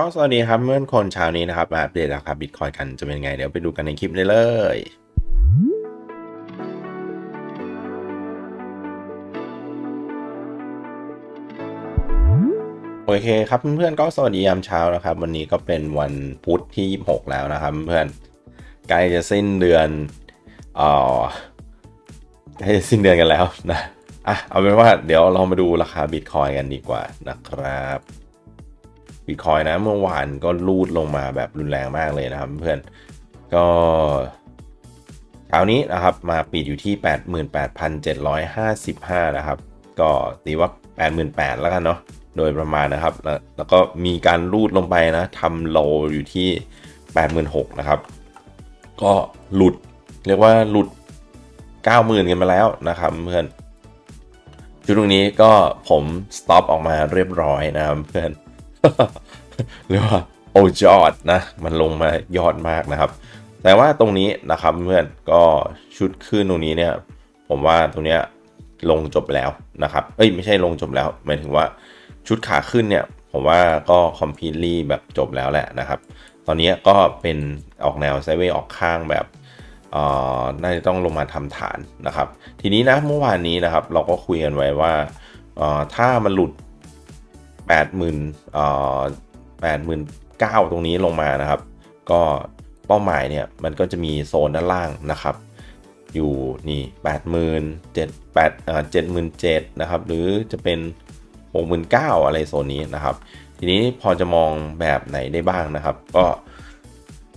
ก็สวัสดีครับเมื่อนคนเช้านี้นะครับมาอัปเดตราคาบิตคอยกันจะเป็นไง เดี๋ยวไปดูกันในคลิปเลยเลยโอเคครับเพื่อนๆก็สวัสดียามเช้านะครับ วันนี้ก็เป็นวันพุธที่ 26 แล้วนะครับเพื่อนใกล้จะสิ้นเดือนเอ่อใกล้จะสิ้นเดือนกันแล้วนะอะเอาเป็นว่าเดี๋ยวเรามาดูราคาบิตคอยกันดีกว่านะครับ บิตคอยนะเมื่อวานก็ลูดลงมาแบบรุนแรงมากเลยนะครับเพื่อนก็เช้านี้นะครับมาปิดอยู่ที่ 88,755 นะครับ ก็ตีว่า 88,000แล้วกันเนาะโดยประมาณนะครับ แล้วแล้วก็มีการรูดลงไปนะทำโลอยู่ที่ 86,000นะครับ ก็หลุดเรียกว่าหลุด 90,000 กันมาแล้วนะครับเพื่อนชุดตรงนี้ก็ผมสต็อปออกมาเรียบร้อยนะครับเพื่อน เรียกว่าโอยอดนะ มันลงมายอดมากนะครับ แต่ว่าตรงนี้นะครับเพื่อนก็ชุดขึ้นตรงนี้เนี่ย ผมว่าตรงเนี้ยลงจบแล้วนะครับ เอ้ยไม่ใช่ลงจบแล้ว หมายถึงว่าชุดขาขึ้นเนี่ย ผมว่าก็คอมพิลี่แบบจบแล้วแหละนะครับ ตอนนี้ก็เป็นออกแนวไซเวย์ออกข้างแบบเอ่อน่าจะต้องลงมาทำฐานนะครับ ทีนี้นะเมื่อวานนี้นะครับ เราก็คุยกันไว้ว่าเอ่อถ้ามันหลุด 80,000เอ่อ89,000 ตรงนี้ลงมานะครับ ก็เป้าหมายเนี่ยมันก็จะมีโซนด้านล่างนะครับ อยู่นี่80,000 7 8เอ่อ77,000นะครับ หรือจะเป็น 69,000 อะไรโซนนี้นะครับ ทีนี้พอจะมองแบบไหนได้บ้างนะครับ ก็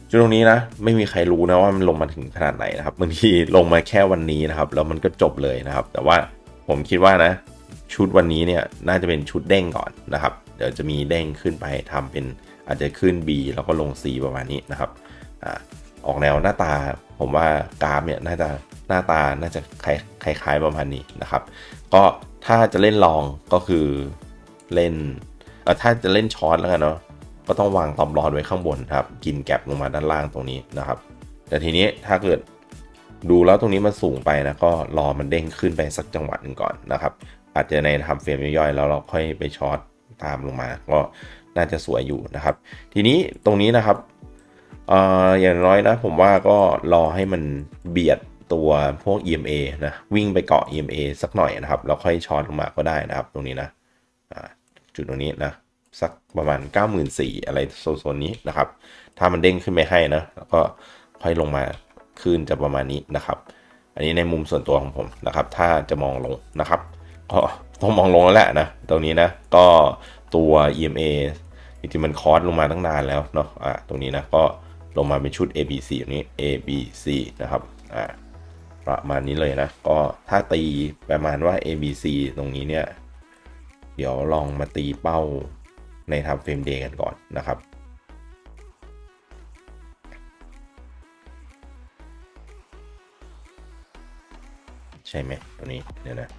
จุดตรงนี้นะไม่มีใครรู้นะว่ามันลงมาถึงขนาดไหนนะครับบางทีลงมาแค่วันนี้นะครับแล้วมันก็จบเลยนะครับ แต่ว่าผมคิดว่านะ ชุดวันนี้เนี่ยน่าจะเป็นชุดเด้งก่อนนะครับ เดี๋ยวจะมีเด้งขึ้นไปทำเป็นอาจจะขึ้น B แล้วก็ลง C ประมาณนี้นะครับอออกแนวหน้าตาผมว่ากราฟเนี่ยน่าจะหน้าตาน่าจะคล้ายๆประมาณนี้นะครับ ก็ถ้าจะเล่นลองก็คือเล่นถ้าจะเล่นช็อตแล้วกันเนาะก็ต้องวางตอมรอดไว้ข้างบนครับ กินแก็บลงมาด้านล่างตรงนี้นะครับ แต่ทีนี้ถ้าเกิดดูแล้วตรงนี้มันสูงไปนะก็รอมันเด้งขึ้นไปสักจังหวะหนึ่งก่อนนะครับ อาจจะในทำเฟรมย่อยๆแล้วเราค่อยไปช็อตตามลงมา ก็น่าจะสวยอยู่นะครับ ทีนี้ตรงนี้นะครับเอ่ออย่างน้อยนะผมว่าก็รอให้มันเบียดตัวพวก EMA นะวิ่งไปเกาะ EMA สักหน่อยนะครับแล้วค่อยช็อตลงมาก็ได้นะครับ ตรงนี้นะจุดตรงนี้นะสักประมาณ 94,000อะไรโซนนี้นะครับ ถ้ามันเด้งขึ้นไปให้นะ แล้วก็ค่อยลงมาขึ้นจะประมาณนี้นะครับ อันนี้ในมุมส่วนตัวของผมนะครับ ถ้าจะมองลงนะครับ ก็ต้องมองลงแล้วแหละนะตรงนี้นะก็ตัว EMA จริงๆมันคอร์สลงมาตั้งนานแล้วเนาะอ่าตรงนี้นะก็ลงมาเป็นชุด ABC ตรงนี้ ABC นะครับอ่าประมาณนี้เลยนะ ก็ถ้าตีประมาณว่า ABC ตรงนี้เนี่ย เดี๋ยวลองมาตีเป้าในทำเฟรมเดย์กันก่อนนะครับใช่ไหมตัวนี้เดี๋ยวนะ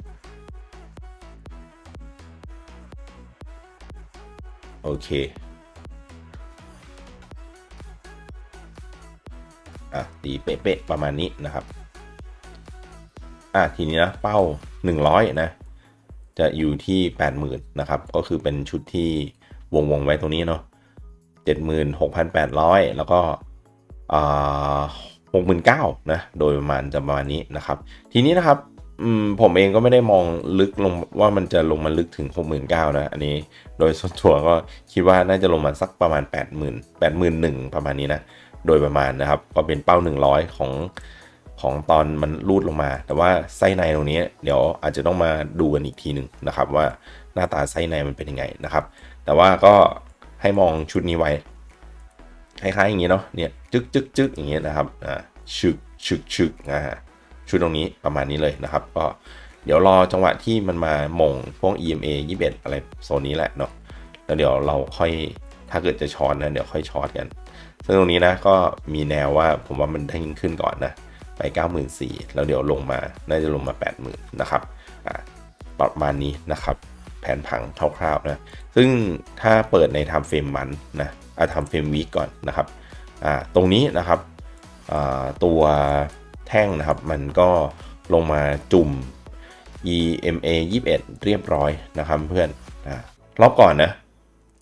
โอเคอะตีเป๊ะๆประมาณนี้นะครับอะทีนี้นะเป้า 100 นะ จะอยู่ที่ 80,000นะครับ ก็คือเป็นชุดที่วงวงๆไว้ตรงนี้เนาะ76,800 แล้วก็อ่า69,000นะ โดยประมาณจะประมาณนี้นะครับ ทีนี้นะครับ ผมเองก็ไม่ได้มองลึกลงว่ามันจะลงมาลึกถึง 69,000นะ อันนี้โดยส่วนตัวก็คิดว่าน่าจะลงมาสักประมาณ 80,000 81,000 ประมาณนี้นะ โดยประมาณนะครับ ก็เป็นเป้า 100 ของของตอนมันรูดลงมา แต่ว่าไส้ในตรงนี้เดี๋ยวอาจจะต้องมาดูกันอีกทีหนึ่งนะครับ ว่าหน้าตาไส้ในมันเป็นยังไงนะครับ แต่ว่าก็ให้มองชุดนี้ไว้คล้ายๆอย่างนี้เนาะเนี่ยจึกจึกจึกอย่างเงี้ยนะครับอ่าชึกชึกชึกอ่า ชุดตรงนี้ประมาณนี้เลยนะครับ ก็เดี๋ยวรอจังหวะที่มันมามงพวก EMA 21 อะไรโซนนี้แหละเนาะแล้วเดี๋ยวเราค่อยถ้าเกิดจะช็อตนะเดี๋ยวค่อยช็อตกัน ซึ่งตรงนี้นะก็มีแนวว่าผมว่ามันได้ขึ้นก่อนนะไป 94,000แล้วเดี๋ยวลงมาน่าจะลงมา 80,000นะครับประมาณนี้นะครับ แผนผังคร่าวๆนะซึ่งถ้าเปิดในทำเฟรมมันนะอาทำเฟรมวีกก่อนนะครับตรงนี้นะครับตัว แท่งนะครับ มันก็ลงมาจุ่ม EMA 21 เรียบร้อยนะครับเพื่อนอ่ารอบก่อนนะ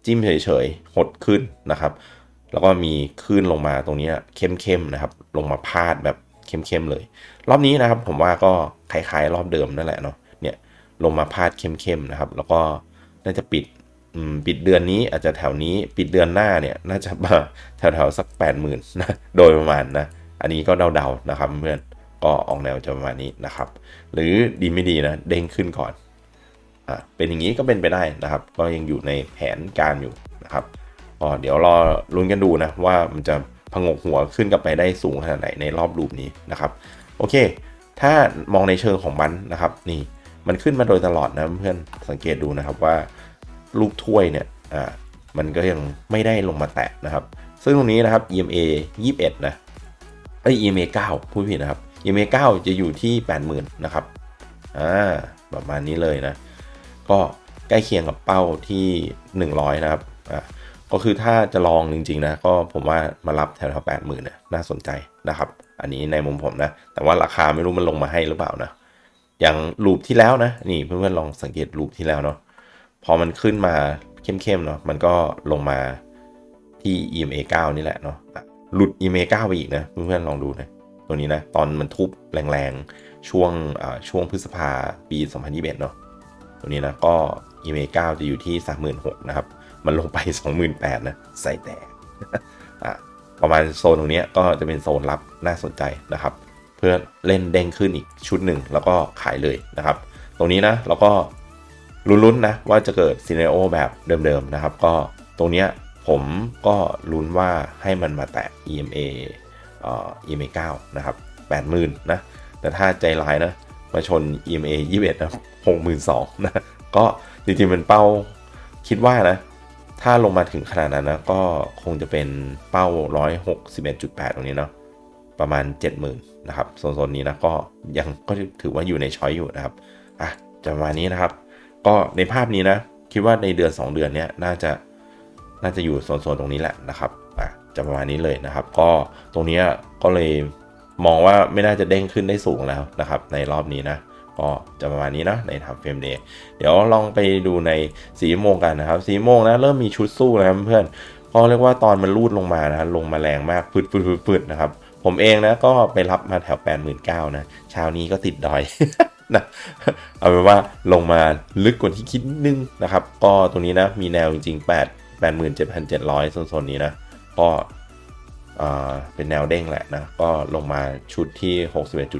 จิ้มเฉยๆ หดขึ้นนะครับ แล้วก็มีขึ้นลงมาตรงนี้เข้มๆนะครับ ลงมาพาดแบบเข้มๆเลย รอบนี้นะครับผมว่าก็คล้ายๆ รอบเดิมนั่นแหละเนาะเนี่ยลงมาพาดเข้มๆนะครับ แล้วก็น่าจะปิดปิดเดือนนี้อาจจะแถวนี้ปิดเดือนหน้าเนี่ยน่าจะมาแถวๆสัก 8 0,000นะโดยประมาณนะ อันนี้ก็เดาๆนะครับเพื่อนก็ออกแนวจะประมาณนี้นะครับ หรือดีไม่ดีนะเด้งขึ้นก่อนอะเป็นอย่างนี้ก็เป็นไปได้นะครับ ก็ยังอยู่ในแผนการอยู่นะครับก็เดี๋ยวรอลุ้นกันดูนะว่ามันจะพงกหัวขึ้นกลับไปได้สูงขนาดไหนในรอบรูปนี้นะครับโอเค ถ้ามองในเชิงของมันนะครับนี่มันขึ้นมาโดยตลอดนะเพื่อนสังเกตดูนะครับว่าลูกถ้วยเนี่ยอ่ามันก็ยังไม่ได้ลงมาแตะนะครับ ซึ่งตรงนี้นะครับ EMA 21 นะ เอ้ย EMA 9พูดผิดนะครับ EMA 9 จะอยู่ที่ 80,000 นะครับ อ่า ประมาณนี้เลยนะ ก็ใกล้เคียงกับเป้าที่ 100 นะครับ อ่า ก็คือถ้าจะลองจริงๆนะ ก็ผมว่ามารับแถวๆ80,000เนี่ยน่าสนใจนะครับ อันนี้ในมุมผมนะ แต่ว่าราคาไม่รู้มันลงมาให้หรือเปล่านะ อย่างรูปที่แล้วนะ นี่เพื่อนๆลองสังเกตรูปที่แล้วเนาะ พอมันขึ้นมาเข้มๆเนาะ มันก็ลงมาที่ EMA 9 นี่แหละเนาะ หลุด EMA 9ไปอีกนะเพื่อนๆลองดูนะตัวนี้นะตอนมันทุบแรงๆ ช่วงช่วงพฤษภาปี 2021 เนาะตัวนี้นะก็ EMA 9จะอยู่ที่ 36,000นะครับ มันลงไป 28,000นะใส่แต่ประมาณโซนตรงนี้ก็จะเป็นโซนรับน่าสนใจนะครับ เพื่อเล่นเด้งขึ้นอีกชุดหนึ่งแล้วก็ขายเลยนะครับ ตรงนี้นะเราก็ลุ้นๆนะว่าจะเกิดซีเนโอแบบเดิมๆนะครับ ก็ตรงเนี้ย ผมก็ลุ้นว่าให้มันมาแตะ EMA เอ่อ EMA 9 นะครับ 80,000 นะ แต่ถ้าใจร้ายนะ มาชน EMA 21 นะ 62,000นะ ก็จริงๆเป็นเป้าคิดว่านะ ถ้าลงมาถึงขนาดนั้นนะ ก็คงจะเป็นเป้า 161.8 ตรงนี้เนาะ ประมาณ 70,000 นะครับ โซนๆนี้นะ ก็ยังก็ถือว่าอยู่ในช้อยอยู่นะครับ อะจะมานี้นะครับ ก็ในภาพนี้นะ คิดว่าในเดือน 2 เดือนเนี้ยน่าจะ น่าจะอยู่โซนๆตรงนี้แหละนะครับอะจะประมาณนี้เลยนะครับ ก็ตรงนี้ก็เลยมองว่าไม่น่าจะเด้งขึ้นได้สูงแล้วนะครับ ในรอบนี้นะก็จะประมาณนี้นะในทำเฟรมเดย์เดี๋ยวลองไปดูในสีโมงกันนะครับสีโมงนะเริ่มมีชุดสู้แล้วเพื่อนก็เรียกว่าตอนมันรูดลงมานะลงมาแรงมากพืดพืดพืดพืดนะครับ ผมเองนะก็ไปรับมาแถว8 9 0 0 0นะเช้านี้ก็ติดดอยนะเอาเป็นว่าลงมาลึกกว่าที่คิดนิดนึงนะครับ ก็ตรงนี้นะมีแนวจริงๆ8 87,700 โซนๆนี้นะ ก็เป็นแนวเด้งแหละนะ ก็ลงมาชุดที่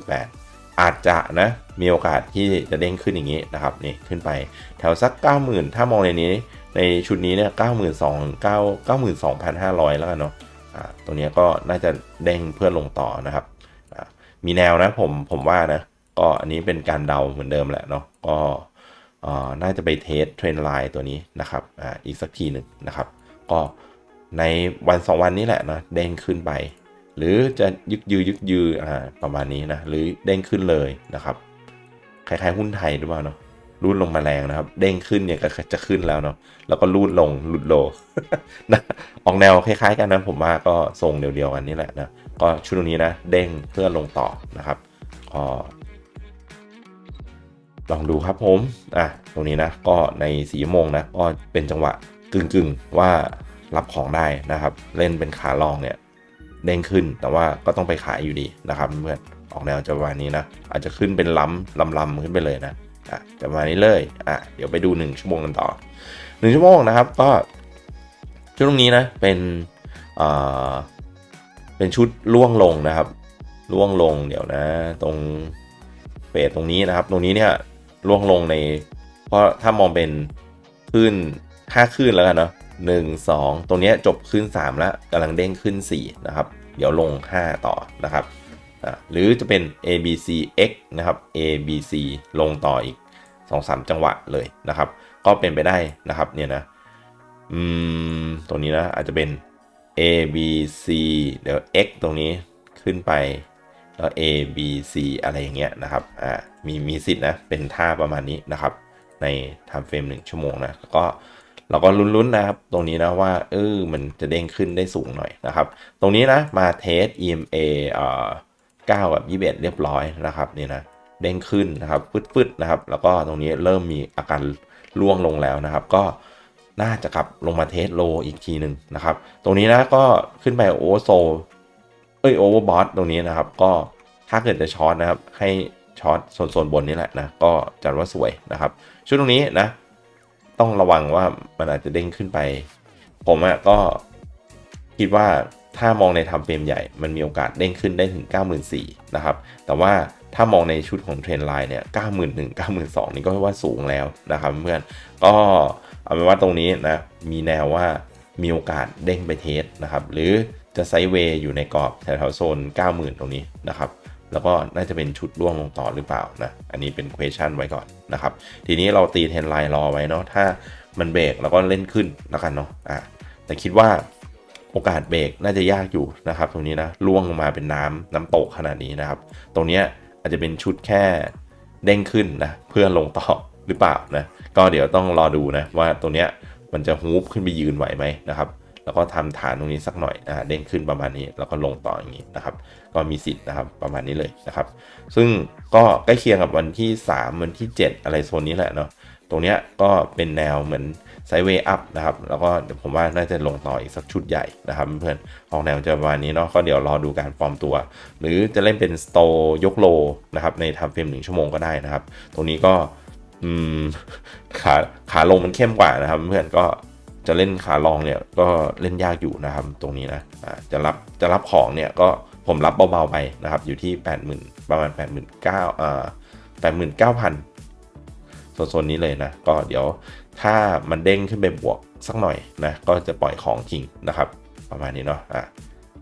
61.8 อาจจะนะ มีโอกาสที่จะเด้งขึ้นอย่างนี้นะครับ นี่ขึ้นไปแถวสัก 90,000 ถ้ามองในนี้ ในชุดนี้เนี่ย 92,000 92,500 แล้วกันเนาะอ่าตรงนี้ก็น่าจะเด้งเพื่อลงต่อนะครับอ่ามีแนวนะผมผมว่านะ ก็อันนี้เป็นการเดาเหมือนเดิมแหละเนาะ ก็ น่าจะไปเทสเทรนไลน์ตัวนี้นะครับอ่าอีกสักทีหนึ่งนะครับ ก็ในวัน 2 วันนี้แหละนะเด้งขึ้นไป หรือจะยึกยือยึกยืออ่าประมาณนี้นะหรือเด้งขึ้นเลยนะครับคล้ายๆหุ้นไทยหรือเปล่าเนาะรูดลงมาแรงนะครับ เด้งขึ้นเนี่ยก็จะขึ้นแล้วเนาะแล้วก็รูดลงหลุดโลนะออกแนวคล้ายๆ กันนะผมว่าก็ทรงเดียวๆกันนี่แหละนะก็ชุดนี้นะ เด้งเพื่อลงต่อนะครับก็ ลองดูครับผม อะ ตรงนี้นะ ก็ในสีโมงนะ ก็เป็นจังหวะกึ่งๆ ว่ารับของได้นะครับ เล่นเป็นขาลองเนี่ยเด้งขึ้น แต่ว่าก็ต้องไปขายอยู่ดีนะครับเพื่อนออกแนวจะประมาณนี้นะ อาจจะขึ้นเป็นล้ำลำลำขึ้นไปเลยนะ อะจะประมาณนี้เลย อะ เดี๋ยวไปดู 1 ชั่วโมงกันต่อ 1 ชั่วโมงนะครับ ก็ชุดตรงนี้นะ เป็นเอ่อเป็นชุดล่วงลงนะครับ ล่วงลง เดี๋ยวนะ ตรงเฟสตรงนี้นะครับ ตรงนี้เนี่ย ล่วงลงใน เพราะถ้ามองเป็นขึ้น5ขึ้นแล้วกันเนาะหนึ่งสองตรงนี้จบขึ้น3 แล้วกำลังเด้งขึ้น 4 นะครับ เดี๋ยวลง 5 ต่อนะครับอะหรือจะเป็น A B C X นะครับ A B C ลงต่ออีก 2-3 จังหวะเลยนะครับ ก็เป็นไปได้นะครับเนี่ยนะอืมตรงนี้นะอาจจะเป็น A B C เดี๋ยว X ตรงนี้ขึ้นไป แล้ว A B C อะไรอย่างเงี้ยนะครับอ่ามีมีสิทธิ์นะเป็นท่าประมาณนี้นะครับ ใน time frame 1ชั่วโมงนะก็เราก็ลุ้นๆนะครับ ตรงนี้นะว่าเออมันจะเด้งขึ้นได้สูงหน่อยนะครับ ตรงนี้นะมาเทส EMA เอ่อ9กับ21 เรียบร้อยนะครับนี่นะเด้งขึ้นนะครับฟึดๆนะครับ แล้วก็ตรงนี้เริ่มมีอาการล่วงลงแล้วนะครับ ก็น่าจะกลับลงมาเทสโลอีกทีหนึ่งนะครับ ตรงนี้นะก็ขึ้นไปโอเวอร์โซ เอ้ยโอเวอร์บอสตรงนี้นะครับ ก็ถ้าเกิดจะช็อตนะครับ ให้ช็อตโซนๆบนนี้แหละนะ ก็จัดว่าสวยนะครับ ชุดตรงนี้นะ ต้องระวังว่ามันอาจจะเด้งขึ้นไป ผมอะก็คิดว่าถ้ามองในทำเฟรมใหญ่ มันมีโอกาสเด้งขึ้นได้ถึง 94,000นะครับ แต่ว่าถ้ามองในชุดของเทรนไลน์เนี่ย 91,000 92,000 นี่ก็ว่าสูงแล้วนะครับเพื่อน ก็เอาเป็นว่าตรงนี้นะ มีแนวว่ามีโอกาสเด้งไปเทสนะครับ หรือ จะไซด์เวย์อยู่ในกรอบแถวๆโซน 90,000 ตรงนี้นะครับแล้วก็น่าจะเป็นชุดร่วงลงต่อหรือเปล่านะอันนี้เป็น question ไว้ก่อนนะครับทีนี้เราตีเทนไลน์รอไว้เนาะถ้ามันเบรกแล้วก็เล่นขึ้นแล้วกันเนาะอะแต่คิดว่าโอกาสเบรกน่าจะยากอยู่นะครับ ตรงนี้นะล่วงลงมาเป็นน้ำน้ำตกขนาดนี้นะครับ ตรงเนี้ยอาจจะเป็นชุดแค่เด้งขึ้นนะเพื่อลงต่อหรือเปล่านะก็เดี๋ยวต้องรอดูนะว่าตรงเนี้ยมันจะฮูบขึ้นไปยืนไหวไหมนะครับ แล้วก็ทำฐานตรงนี้สักหน่อยอ่าเด้งขึ้นประมาณนี้ แล้วก็ลงต่ออย่างนี้นะครับ ก็มีสิทธิ์นะครับประมาณนี้เลยนะครับ ซึ่งก็ใกล้เคียงกับวันที่ 3 วันที่ 7 อะไรโซนนี้แหละเนาะตรงเนี้ยก็เป็นแนวเหมือนไซเวย์อัพนะครับ แล้วก็เดี๋ยวผมว่าน่าจะลงต่ออีกสักชุดใหญ่นะครับเพื่อนออกแนวจะประมาณนี้เนาะก็เดี๋ยวรอดูการฟอร์มตัว หรือจะเล่นเป็นสโตยกโลนะครับในทำเฟรมหนึ่งชั่วโมงก็ได้นะครับ ตรงนี้ก็ขาขาลงมันเข้มกว่านะครับ เพื่อนก็ จะเล่นขาลองเนี่ยก็เล่นยากอยู่นะครับตรงนี้นะจะรับจะรับของเนี่ยก็ผมรับเบาๆไปนะครับอยู่ที่ 80,000 ประมาณ 89,000อ่า89,000โซนๆนี้เลยนะ ก็เดี๋ยวถ้ามันเด้งขึ้นไปบวกสักหน่อยนะก็จะปล่อยของจริงนะครับ ประมาณนี้เนาะอะ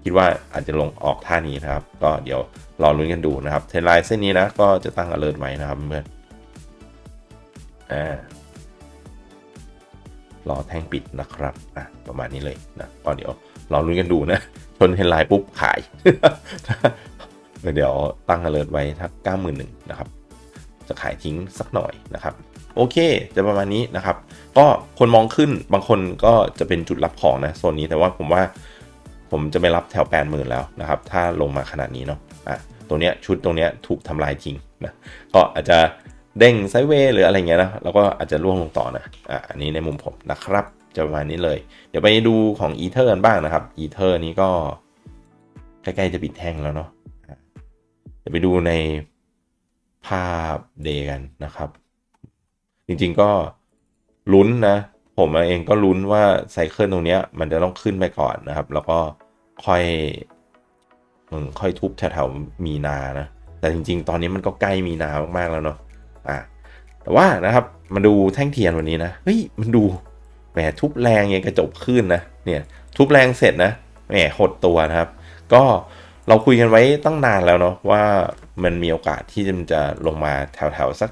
คิดว่าอาจจะลงออกท่านี้นะครับ ก็เดี๋ยวรอลุ้นกันดูนะครับเทรนไลน์เส้นนี้นะก็จะตั้ง alert ไว้นะครับเพื่อนอ่า รอแท่งปิดนะครับอะประมาณนี้เลยนะก็เดี๋ยวรอลุ้นกันดูนะชนเทรนไลน์ปุ๊บขาย เดี๋ยวตั้ง alert ไว้ทักเก้าหมื่นหนึ่งนะครับจะขายทิ้งสักหน่อยนะครับ โอเค จะประมาณนี้นะครับ ก็คนมองขึ้นบางคนก็จะเป็นจุดรับของนะโซนนี้แต่ว่าผมว่าผมจะไม่รับแถว8 0,000แล้วนะครับ ถ้าลงมาขนาดนี้เนาะอะตัวเนี้ยชุดตรงเนี้ยถูกทำลายทิ้งนะก็อาจจะ เด้งไซเวย์หรืออะไรเงี้ยนะแล้วก็อาจจะร่วงลงต่อนะอะอันนี้ในมุมผมนะครับ จะประมาณนี้เลย เดี๋ยวไปดูของอีเทอร์กันบ้างนะครับอีเทอร์นี้ก็ใกล้ๆจะปิดแท่งแล้วเนาะเดี๋ยวไปดูในภาพเดย์กันนะครับ จริงๆก็ลุ้นนะ ผมเองก็ลุ้นว่าไซเคิลตรงเนี้ยมันจะต้องขึ้นไปก่อนนะครับ แล้วก็ค่อยอืมค่อยทุบแถวๆมีนานะ แต่จริง ๆ ตอนนี้มันก็ใกล้มีนามากๆแล้วเนาะ อะแต่ว่านะครับมาดูแท่งเทียนวันนี้นะเฮ้ยมันดูแหมทุบแรงยังกระจบขึ้นนะเนี่ยทุบแรงเสร็จนะแหมหดตัวนะครับ ก็เราคุยกันไว้ตั้งนานแล้วเนาะว่ามันมีโอกาสที่มันจะลงมาแถวๆสัก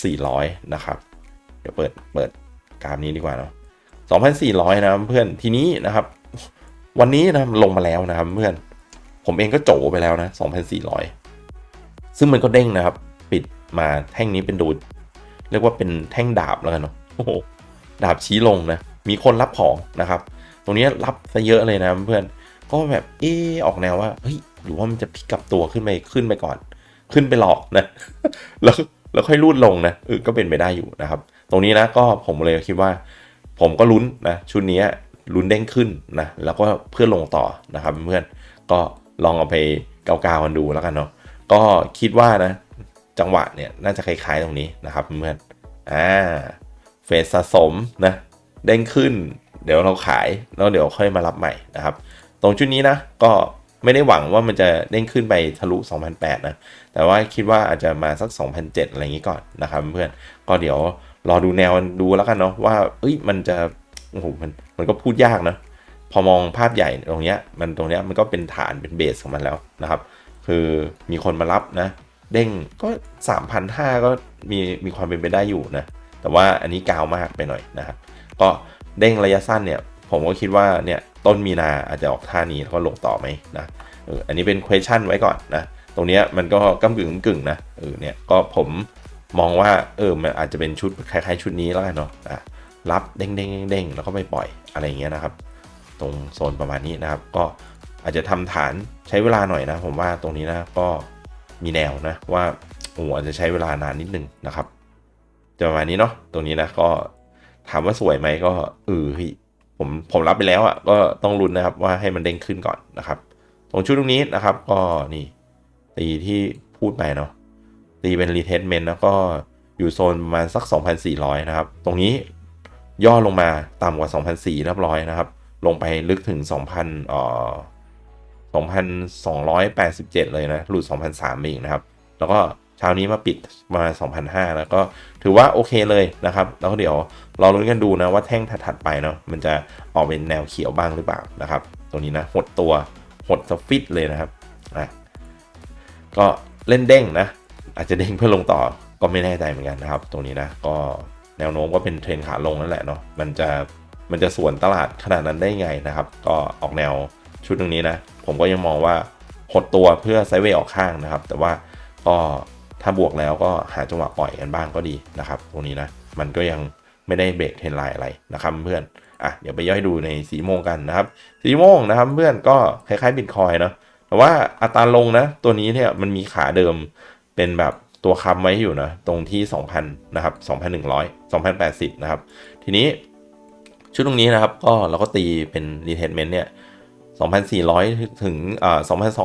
2,400 นะครับ เดี๋ยวเปิดเปิดกราฟนี้ดีกว่าเนาะ2,400 นะเพื่อนทีนี้นะครับ วันนี้นะลงมาแล้วนะครับเพื่อนผมเองก็โจไปแล้วนะ 2,400 ซึ่งมันก็เด้งนะครับ มาแท่งนี้เป็นดูเรียกว่าเป็นแท่งดาบแล้วกันเนาะโอ้โหดาบชี้ลงนะ มีคนรับของนะครับ ตรงนี้รับซะเยอะเลยนะเพื่อนก็แบบเออออกแนวว่าเฮ้ยหรือว่ามันจะพลิกกลับตัวขึ้นไปขึ้นไปก่อน ขึ้นไปหลอกนะแล้วแล้วค่อยรูดลงนะเออก็เป็นไปได้อยู่นะครับ ตรงนี้นะก็ผมเลยคิดว่า ผมก็ลุ้นนะชุดนี้ลุ้นเด้งขึ้นนะแล้วก็เพื่อลงต่อนะครับเพื่อนก็ลองเอาไปเกาๆกันดูแล้วกันเนาะก็คิดว่านะ จังหวะเนี่ยน่าจะคล้ายๆตรงนี้นะครับเพื่อนอ่าเฟสสะสมนะเด้งขึ้น เดี๋ยวเราขายแล้วเดี๋ยวค่อยมารับใหม่นะครับ ตรงชุดนี้นะก็ไม่ได้หวังว่ามันจะเด้งขึ้นไปทะลุ 2008 นะ แต่ว่าคิดว่าอาจจะมาสัก 2007 อะไรอย่างนี้ก่อนนะครับเพื่อนก็เดี๋ยวรอดูแนวดูแล้วกันเนาะว่าเอ้ยมันจะโอ้โหมันมันก็พูดยากนะ พอมองภาพใหญ่ตรงเนี้ยมันตรงเนี้ยมันก็เป็นฐานเป็นเบสของมันแล้วนะครับ คือมีคนมารับนะ เด้งก็3,500ก็มีมีความเป็นไปได้อยู่นะ แต่ว่าอันนี้กาวมากไปหน่อยนะครับก็เด้งระยะสั้นเนี่ย ผมก็คิดว่าเนี่ยต้นมีนาอาจจะออกท่านี้แล้วก็ลงต่อไหมนะเอออันนี้เป็น question ไว้ก่อนนะ ตรงเนี้ยมันก็กำกึ่งกึ่งนะเออเนี่ยก็ผมมองว่าเออมันอาจจะเป็นชุดคล้ายๆ ชุดนี้แล้วกันเนาะอะรับเด้งเด้งเด้งแล้วก็ไปปล่อยอะไรเงี้ยนะครับ ตรงโซนประมาณนี้นะครับ ก็อาจจะทำฐานใช้เวลาหน่อยนะ ผมว่าตรงนี้นะก็ มีแนวนะว่าโอ้อาจจะใช้เวลานานนิดนึงนะครับจะประมาณนี้เนาะตรงนี้นะก็ถามว่าสวยไหมก็เออผมผมรับไปแล้วอะ่ะก็ต้องลุ้นนะครับว่าให้มันเด้งขึ้นก่อนนะครับ ตรงชุดตรงนี้นะครับ ก็นี่ตีที่พูดไปเนาะตีเป็นรีเทสเมนต์แล้วก็อยู่โซนประมาณสัก 2,400 นะครับ ตรงนี้ย่อลงมาต่ำกว่า 2,400เรียบร้อยนะครับ ลงไปลึกถึง2,000เอ่อ 2,287 เลยนะ หลุด 2,003ไปอีกนะครับ แล้วก็เช้านี้มาปิดมา2,005แล้วก็ถือว่าโอเคเลยนะครับ แล้วก็เดี๋ยวรอรุ้นกันดูนะว่าแท่งถัดๆไปเนาะ มันจะออกเป็นแนวเขียวบ้างหรือเปล่านะครับตรงนี้นะ หดตัว หดสฟิตเลยนะครับอะก็เล่นเด้งนะ อาจจะเด้งเพื่อลงต่อ ก็ไม่แน่ใจเหมือนกันนะครับ ตรงนี้นะ ก็แนวโน้มก็เป็นเทรนขาลงนั่นแหละเนาะ มันจะ มันจะสวนตลาดขนาดนั้นได้ไงนะครับ ก็ออกแนวชุดตรงนี้นะ ผมก็ยังมองว่าหดตัวเพื่อไซเวย์ออกข้างนะครับ แต่ว่าก็ถ้าบวกแล้วก็หาจังหวะปล่อยกันบ้างก็ดีนะครับ ตรงนี้นะมันก็ยังไม่ได้เบรกเทรนไลน์อะไรนะครับเพื่อนอะเดี๋ยวไปย่อยดูในสีโมงกันนะครับสีโมงนะครับเพื่อนก็คล้ายๆบิตคอยเนาะแต่ว่าอัตราลงนะตัวนี้เนี่ยมันมีขาเดิมเป็นแบบตัวค้ำไว้อยู่นะตรงที่ 2,000นะครับ2,100 2,080นะครับทีนี้ชุดตรงนี้นะครับก็เราก็ตีเป็น retracement เนี่ย 2,400 ถึงอ่า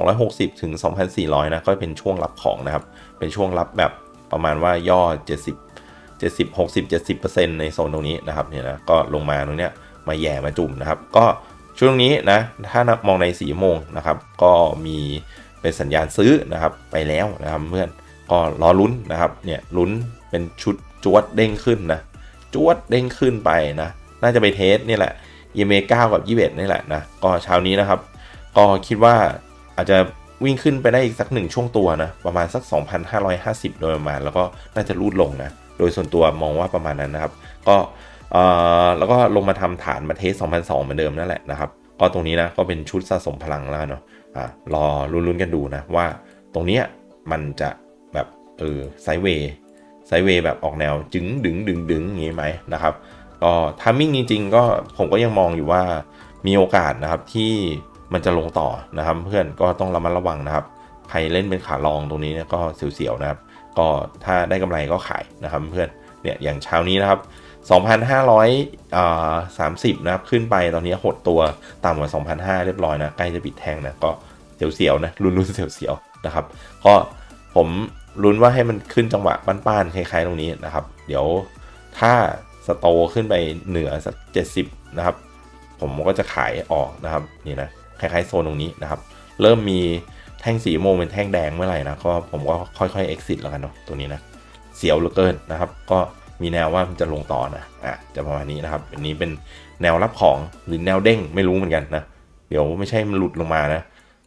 2,260 ถึง 2,400 นะ ก็เป็นช่วงรับของนะครับ เป็นช่วงรับแบบประมาณว่าย่อ 70 70 60 70 ในโซนตรงนี้นะครับเนี่ยนะ ก็ลงมาตรงเนี้ยมาแย่มาจุ่มนะครับ ก็ช่วงนี้นะ ถ้ามองในสีโมงนะครับ ก็มีเป็นสัญญาณซื้อนะครับไปแล้วนะครับเพื่อน ก็รอลุ้นนะครับเนี่ยลุ้นเป็นชุดจวดเด้งขึ้นนะจวดเด้งขึ้นไปนะ น่าจะไปเทสนี่แหละ EMA 9 กับ 21 นี่แหละนะ ก็เช้านี้นะครับ ก็คิดว่าอาจจะวิ่งขึ้นไปได้อีกสักหนึ่งช่วงตัวนะ ประมาณสัก 2,550 โดยประมาณ แล้วก็น่าจะรูดลงนะ โดยส่วนตัวมองว่าประมาณนั้นนะครับ ก็เอ่อแล้วก็ลงมาทำฐานมาเทส2,002เหมือนเดิมนั่นแหละนะครับ ก็ตรงนี้นะ ก็เป็นชุดสะสมพลังแล้วเนาะอ่ารอลุ้นๆกันดูนะว่าตรงเนี้ยมันจะแบบเออไซเวย์ไซเวย์แบบออกแนวจึงดึงดึงดึงอย่างงี้ไหมนะครับ ก็ทามมิ่งจริง ๆ ก็ผมก็ยังมองอยู่ว่ามีโอกาสนะครับที่มันจะลงต่อนะครับ เพื่อนก็ต้องระมัดระวังนะครับ ใครเล่นเป็นขาลองตรงนี้เนี่ยก็เสียวๆนะครับ ก็ถ้าได้กำไรก็ขายนะครับเพื่อนเนี่ยอย่างเช้านี้นะครับ2,530นะครับขึ้นไปตอนนี้หดตัวต่ำกว่า 2,500 เรียบร้อยนะใกล้จะปิดแท่งนะก็เสียวๆนะลุ้นๆเสียวๆนะครับ ก็ผมลุ้นว่าให้มันขึ้นจังหวะป้านๆคล้ายๆตรงนี้นะครับ เดี๋ยวถ้า สโตขึ้นไปเหนือสัก70นะครับ ผมก็จะขายออกนะครับนี่นะคล้ายๆโซนตรงนี้นะครับ เริ่มมีแท่งสีโมงเป็นแท่งแดงเมื่อไหร่นะก็ผมก็ค่อยๆ exit แล้วกันเนาะตัวนี้นะเสียวเหลือเกินนะครับ ก็มีแนวว่ามันจะลงต่อนะอะจะประมาณนี้นะครับ อันนี้เป็นแนวรับของหรือแนวเด้งไม่รู้เหมือนกันนะเดี๋ยวไม่ใช่มันหลุดลงมานะ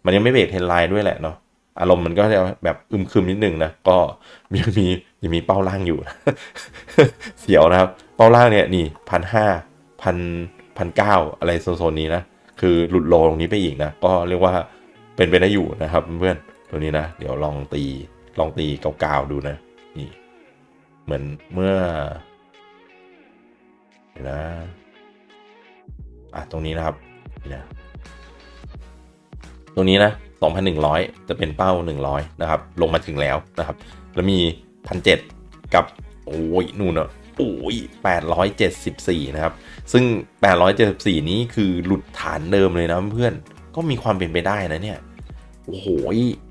มันยังไม่เบรกเทรนไลน์ด้วยแหละเนาะอารมณ์มันก็จะแบบอึมครึมนิดนึงนะก็ยังมี ยังมีเป้าล่างอยู่ เสียวนะครับ เป้าล่างเนี่ยนี่พันห้าพันพันเก้าอะไรโซนนี้นะ คือหลุดโลตรงนี้ไปอีกนะ ก็เรียกว่าเป็นไปได้อยู่นะครับเพื่อนตัวนี้นะ เดี๋ยวลองตีลองตีเกาๆดูนะ นี่ เหมือนเมื่อนะอะตรงนี้นะครับนี่นะตรงนี้นะ 2,100 จะเป็นเป้า 100 นะครับ ลงมาถึงแล้วนะครับ แล้วมี 1,700กับโอ้ยนู่นอะโอ้ย874นะครับ ซึ่ง874นี้คือหลุดฐานเดิมเลยนะเพื่อนก็มีความเป็นไปได้นะเนี่ย โอ้โห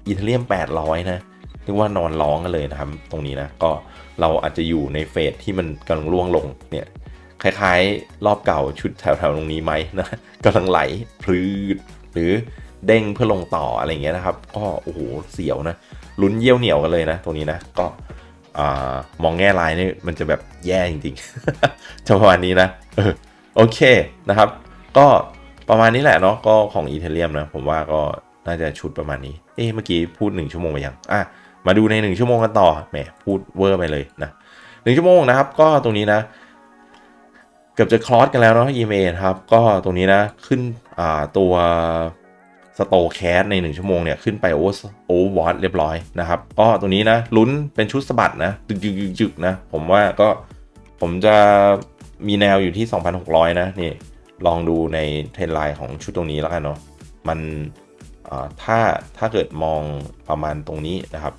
อิตาเลียม800นะเรียกว่านอนร้องกันเลยนะครับ ตรงนี้นะ ก็เราอาจจะอยู่ในเฟสที่มันกำลังล่วงลงเนี่ยคล้ายๆ รอบเก่าชุดแถวๆตรงนี้ไหมนะกำลังไหลพลืดหรือเด้งเพื่อลงต่ออะไรเงี้ยนะครับ ก็โอ้โหเสียวนะลุ้นเยี่ยวเหนียวกันเลยนะ ตรงนี้นะ ก็ มองแง่ลายนี่มันจะแบบแย่จริงๆจะประมาณนี้นะออโอเคนะครับ ก็ประมาณนี้แหละเนาะก็ของอีเทเรียมนะ ผมว่าก็น่าจะชุดประมาณนี้เอ๊ะเมื่อกี้พูด 1 ชั่วโมงไปยังอะมาดูใน 1 ชั่วโมงกันต่อแหมพูดเวอร์ไปเลยนะหนึ่งชั่วโมงนะครับ ก็ตรงนี้นะเกือบจะคลอสกันแล้วเนาะ EMA ครับ ก็ตรงนี้นะ ขึ้นตัว สโตแคสใน 1 ชั่วโมงเนี่ยขึ้นไปโอเวอร์โอเวอร์วอตเรียบร้อยนะครับก็ตรงนี้นะลุ้นเป็นชุดสะบัดนะจึกจึกจึกจึกนะผมว่าก็ผมจะมีแนวอยู่ที่ 2,600 นะนี่ลองดูในเทรนไลน์ของชุดตรงนี้แล้วกันเนาะมันถ้าถ้าเกิดมองประมาณตรงนี้นะครับ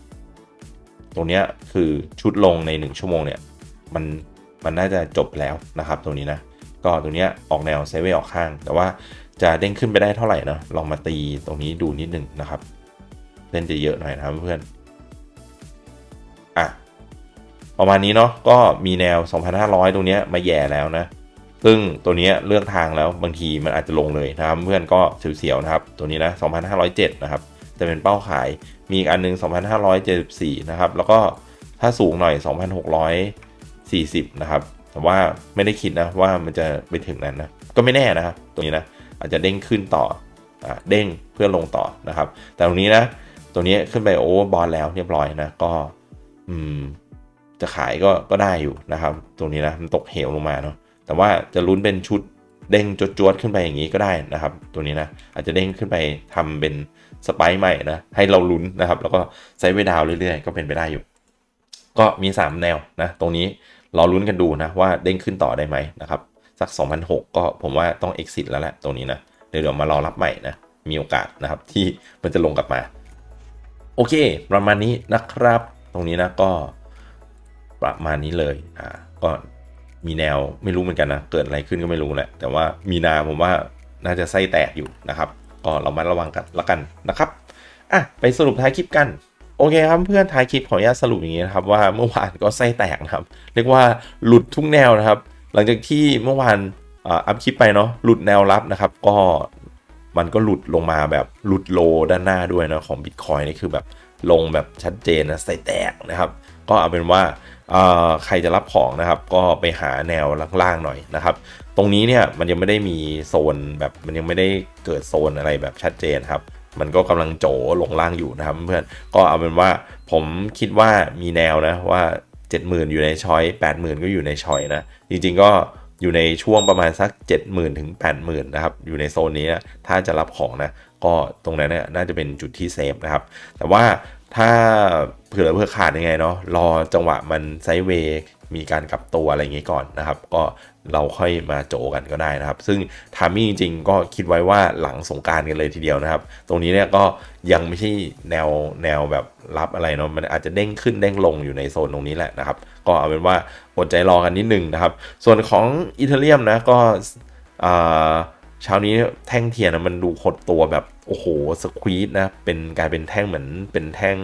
ตรงเนี้ยคือชุดลงใน 1 ชั่วโมงเนี่ยมันมันน่าจะจบแล้วนะครับตรงนี้นะก็ตรงเนี้ยออกแนวไซเวย์ออกข้าง แต่ว่า จะเด้งขึ้นไปได้เท่าไหร่นะลองมาตีตรงนี้ดูนิดหนึ่งนะครับ เล่นจะเยอะหน่อยนะครับเพื่อนอะประมาณนี้เนาะก็มีแนว 2,500 ตรงนี้มาแย่แล้วนะ ซึ่งตัวนี้เลือกทางแล้วบางทีมันอาจจะลงเลยนะครับ เพื่อนก็เสียวๆนะครับ ตัวนี้นะ 2,507 นะครับ จะเป็นเป้าขายมีอีกอันหนึง 2,574 นะครับ แล้วก็ถ้าสูงหน่อย 2,640 นะครับ แต่ว่าไม่ได้คิดนะว่ามันจะไปถึงนั้นนะ ก็ไม่แน่นะครับตรงนี้นะ อาจจะเด้งขึ้นต่ออเด้งเพื่อลงต่อนะครับ แต่ตรงนี้นะตัวนี้ขึ้นไปโอเวอร์บอลแล้วเรียบร้อยนะก็อืมจะขายก็ก็ได้อยู่นะครับ ตรงนี้นะมันตกเหวลงมาเนาะแต่ว่าจะลุ้นเป็นชุดเด้งจวดๆขึ้นไปอย่างนี้ก็ได้นะครับ ตัวนี้นะอาจจะเด้งขึ้นไปทำเป็นสไปค์ใหม่นะให้เราลุ้นนะครับ แล้วก็ไซด์เวดาวเรื่อยๆ ก็เป็นไปได้อยู่ ก็มี 3 แนวนะ ตรงนี้รอลุ้นกันดูนะว่าเด้งขึ้นต่อได้ไหมนะครับ สัก 2006 ก็ผมว่าต้อง exit แล้วแหละตรงนี้นะเดี๋ยวเดี๋ยวมารอรับใหม่นะมีโอกาสนะครับที่มันจะลงกลับมา โอเค ประมาณนี้นะครับ ตรงนี้นะก็ประมาณนี้เลยอ่าก็มีแนวไม่รู้เหมือนกันนะ เกิดอะไรขึ้นก็ไม่รู้แหละ แต่ว่ามีนาผมว่าน่าจะไส้แตกอยู่นะครับ ก็เรามาระวังกันละกันนะครับ อะ ไปสรุปท้ายคลิปกัน โอเคครับเพื่อนท้ายคลิปขออนุญาตสรุปอย่างนี้นะครับว่าเมื่อวานก็ไส้แตกนะครับ เรียกว่าหลุดทุกแนวนะครับ หลังจากที่เมื่อวานอัพคลิปไปเนาะหลุดแนวรับนะครับ ก็มันก็หลุดลงมาแบบหลุดโลด้านหน้าด้วยนะของ Bitcoin นี่คือแบบลงแบบชัดเจนนะไส้แตกนะครับ ก็เอาเป็นว่าใครจะรับของนะครับ ก็ไปหาแนวล่างๆหน่อยนะครับ ตรงนี้เนี่ยมันยังไม่ได้มีโซนแบบมันยังไม่ได้เกิดโซนอะไรแบบชัดเจนครับ มันก็กำลังโจลงล่างอยู่นะครับเพื่อนก็เอาเป็นว่าผมคิดว่ามีแนวนะว่า 70,000 อยู่ในช้อย80,000 ก็อยู่ในช้อยนะ จริงๆก็อยู่ในช่วงประมาณสัก 70,000 ถึง 80,000 นะครับ อยู่ในโซนนี้นะถ้าจะรับของนะ ก็ตรงนั้นนะ่น่าจะเป็นจุดที่เซฟนะครับ แต่ว่าถ้าเผื่อเผื่อขาดยังไงเนาะรอจังหวะมันไซด์เวย์ มีการกลับตัวอะไรอย่างงี้ก่อนนะครับ ก็เราค่อยมาโจกันก็ได้นะครับ ซึ่งทามิ่จริงๆ ก็คิดไว้ว่าหลังสงการกันเลยทีเดียวนะครับ ตรงนี้เนี่ยก็ยังไม่ใช่แนวแนวแบบรับอะไรเนาะมันอาจจะเด้งขึ้นเด้งลงอยู่ในโซนตรงนี้แหละนะครับ ก็เอาเป็นว่าอดใจรอกันนิดนึงนะครับ ส่วนของอิตาเลียมนะก็อ่า เช้านี้แท่งเทียนนะมันดูหดตัวแบบโอ้โหสควีดนะเป็นกลายเป็นแท่งเหมือนเป็นแท่ง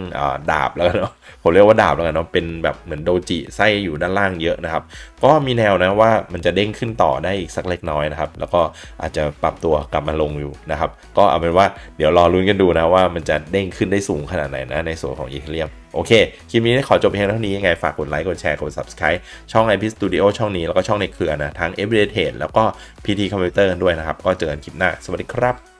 ดาบแล้วกันเนาะผมเรียกว่าดาบแล้วกันเนาะเป็นแบบเหมือนโดจิไส้อยู่ด้านล่างเยอะนะครับ ก็มีแนวนะว่ามันจะเด้งขึ้นต่อได้อีกสักเล็กน้อยนะครับ แล้วก็อาจจะปรับตัวกลับมาลงอยู่นะครับ ก็เอาเป็นว่าเดี๋ยวรอลุ้นกันดูนะว่ามันจะเด้งขึ้นได้สูงขนาดไหนนะในส่วนของอีเทเรียม โอเค คลิปนี้ขอจบเพียงเท่านี้ยังไง ฝากกดไลค์ กดแชร์ กด subscribe ช่อง IP Studio ช่องนี้ แล้วก็ช่องในเครือนะ ทั้ง Everyday Trade แล้วก็ PT Computer ด้วยนะครับ ก็เจอกันคลิปหน้า สวัสดีครับ